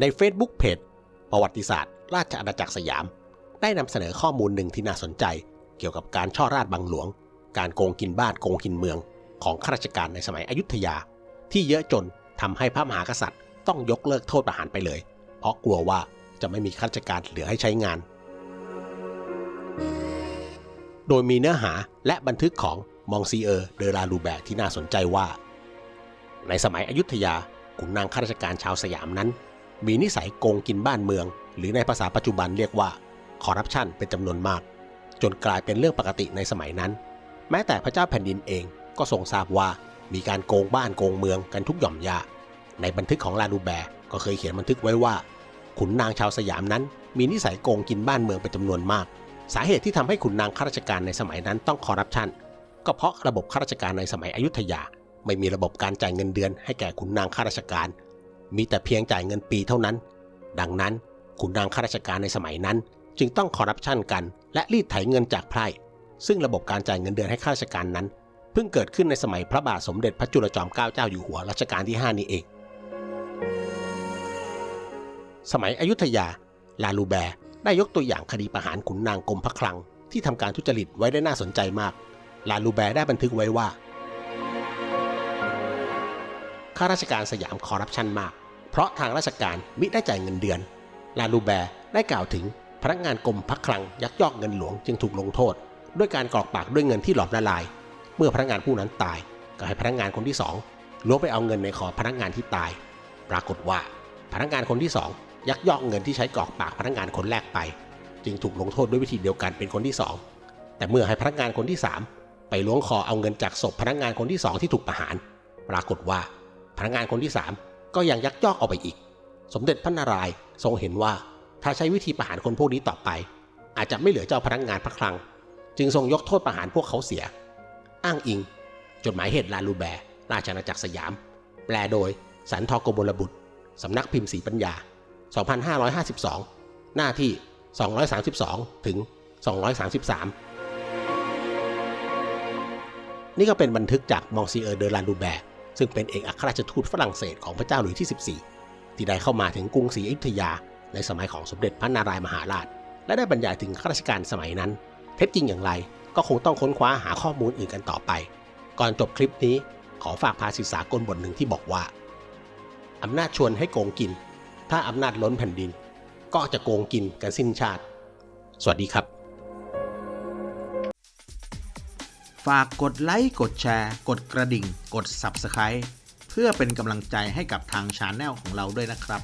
ใน Facebook เพจประวัติศาสตร์ ราชอาณาจักรสยาม ได้นำเสนอข้อมูลหนึ่งที่น่าสนใจ เกี่ยวกับการช่อราชบังหลวง การโกงกินบ้านโกงกินเมือง ของข้าราชการในสมัยอยุธยา ที่เยอะจนทำให้พระมหากษัตริย์ ต้องยกเลิกโทษประหารไปเลย เพราะกลัวว่าจะไม่มีข้าราชการเหลือให้ใช้งาน โดยมีเนื้อหาและบันทึกของมองซีเออร์เดอราลูแบร์ที่น่าสนใจว่า ในสมัยอยุธยาขุนนางข้าราชการชาวสยามนั้น มีนิสัยโกงกินบ้านเมือง หรือในภาษาปัจจุบันเรียกว่าคอร์รัปชันเป็นจำนวนมาก จนกลายเป็นเรื่องปกติในสมัยนั้น แม้แต่พระเจ้าแผ่นดินเองก็ทรงทราบว่ามีการโกงบ้านโกงเมืองกันทุกหย่อมยาในบันทึกของลาลูแบร์ก็เคยเขียนบันทึกไว้ว่า ขุนนางชาวสยามนั้น มีนิสัยโกงกินบ้านเมืองเป็นจำนวนมาก สาเหตุที่ทำให้ขุนนางข้าราชการในสมัยนั้นต้องคอร์รัปชันก็เพราะระบบข้าราชการในสมัยอยุธยา ไม่มีระบบการจ่ายเงินเดือนให้แก่ขุนนางข้าราชการ มีแต่เพียงจ่ายเงินปีเท่านั้น ดังนั้นขุนนางข้าราชการในสมัยนั้น จึงต้องคอร์รัปชันกัน และรีดไถเงินจากไพร่ซึ่งระบบการจ่ายเงินเดือนให้ข้าราชการนั้น เพิ่งเกิดขึ้นในสมัยพระบาทสมเด็จพระจุลจอมเกล้าเจ้าอยู่หัวรัชกาลที่ 5 นี้เอง สมัยอยุธยา ลาลูแบร์ได้ยกตัวอย่างคดีประหารขุนนางกรมพระคลัง ที่ทำการทุจริตไว้ได้น่าสนใจมาก ลาลูแบร์ได้บันทึกไว้ว่า ข้าราชการสยามคอร์รัปชันมาก เพราะทางราชการมิได้จ่ายเงินเดือน ลาลูแบร์ได้กล่าวถึงพนักงานกรมพักคลังยักยอกเงินหลวงจึงถูกลงโทษ ด้วยการกรอกปากด้วยเงินที่หลอมละลาย เมื่อพนักงานผู้นั้นตาย ก็ให้พนักงานคนที่สองล้วงไปเอาเงินในคอพนักงานที่ตาย ปรากฏว่า พนักงานคนที่สองยักยอกเงินที่ใช้กรอกปากพนักงานคนแรกไป จึงถูกลงโทษด้วยวิธีเดียวกันเป็นคนที่สองแต่เมื่อให้พนักงานคนที่สามไปล้วงคอเอาเงินจากศพพนักงานคนที่สองที่ถูกประหาร ปรากฏว่า พนักงานคนที่ 3 ก็ยังยักยอกเอาไปอีก สมเด็จพระนารายณ์ทรงเห็นว่าถ้าใช้วิธีประหารคนพวกนี้ต่อไป อาจจะไม่เหลือเจ้าพนักงานพระคลัง จึงทรงยกโทษประหารพวกเขาเสีย อ้างอิง จดหมายเหตุลาลูแบร์ราชอาณาจักรสยาม แปลโดยสันทโกบลบุตรสำนักพิมพ์สีปัญญา 2552 หน้าที่ 232 ถึง 233 นี่ก็เป็นบันทึกจากมองซีเออร์เดอลาลูแบร์ ซึ่งเป็นเอกอัครราชทูตฝรั่งเศสของพระเจ้าหลุยส์ที่ 14 ที่ได้เข้ามาถึงกรุงศรีอยุธยา ในสมัยของสมเด็จพระนารายมหาราช และได้บรรยายถึงข้าราชการสมัยนั้น เท็จจริงอย่างไรก็คงต้องค้นคว้าหาข้อมูลอื่นกันต่อไป ก่อนจบคลิปนี้ขอฝากภาษิตสากลบทหนึ่งที่บอกว่า อำนาจชวนให้โกงกิน ถ้าอำนาจล้นแผ่นดิน ก็จะโกงกินกันสิ้นชาติ สวัสดีครับ ฝากกดไลค์ กดแชร์ กดกระดิ่ง กด Subscribe เพื่อเป็นกำลังใจให้กับทางชาแนลของเราด้วยนะครับ